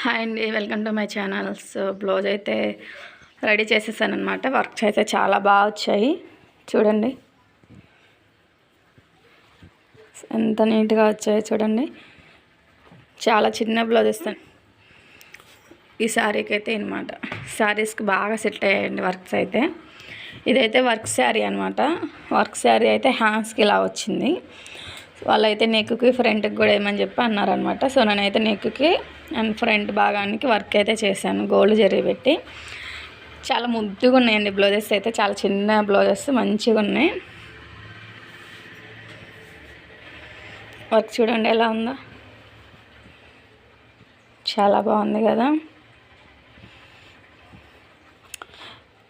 Hi అండి welcome to my channel. So blouse అయితే ready చేసేసాను అనమాట వర్క్స్ అయితే చాలా బాగా వచ్చాయి. చూడండి. ఎంత నీట్గా వచ్చాయి చూడండి. చాలా చిన్న బ్లౌజ్ ఇస్తాను ఈ శారీకి అయితే అనమాట శారీస్కి బాగా సెట్ అయ్యాయండి వర్క్స్ అయితే. ఇదైతే వర్క్ శారీ అనమాట వర్క్ శారీ అయితే హ్యాండ్స్కి ఇలా వచ్చింది. వాళ్ళైతే నెక్కి ఫ్రంట్కి కూడా ఏమని చెప్పి అన్నారనమాట. సో నేనైతే నెక్కి అండ్ ఫ్రంట్ భాగానికి వర్క్ అయితే చేశాను గోల్డ్ జరిగి పెట్టి. చాలా ముద్దుగా ఉన్నాయండి బ్లౌజెస్ అయితే చాలా చిన్న బ్లౌజెస్ మంచిగా ఉన్నాయి. వర్క్ చూడండి ఎలా ఉందో. చాలా బాగుంది కదా.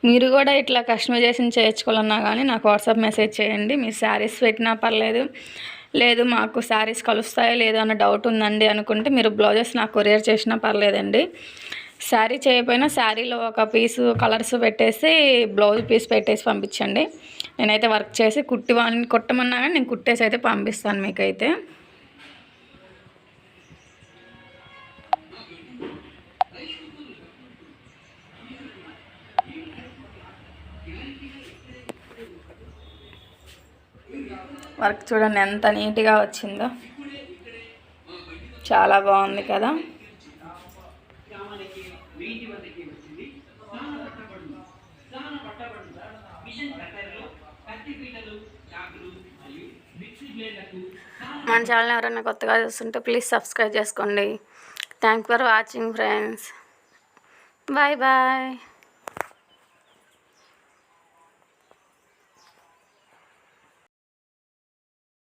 మీరు కూడా ఇట్లా కస్టమైజేషన్ చేయించుకోవాలన్నా కానీ నాకు వాట్సాప్ మెసేజ్ చేయండి మీ శారీస్ పెట్టినా పర్లేదు. లేదు మాకు శారీస్ కలుస్తాయో లేదో అన్న డౌట్ ఉందండి అనుకుంటే మీరు బ్లౌజెస్ నాకు కొరియర్ చేసినా పర్లేదండి. శారీ చేయకపోయినా శారీలో ఒక పీసు కలర్స్ పెట్టేసి బ్లౌజ్ పీస్ పెట్టేసి పంపించండి. నేనైతే వర్క్ చేసి కుట్టి వాళ్ళని కుట్టమన్నా కానీ నేను కుట్టేసి అయితే పంపిస్తాను మీకైతే. వర్క్ చూడండి ఎంత నీట్గా వచ్చిందో. చాలా బాగుంది కదా. మన ఛానల్ ఎవరైనా కొత్తగా చూస్తుంటే ప్లీజ్ సబ్స్క్రైబ్ చేసుకోండి. Thank for watching friends bye bye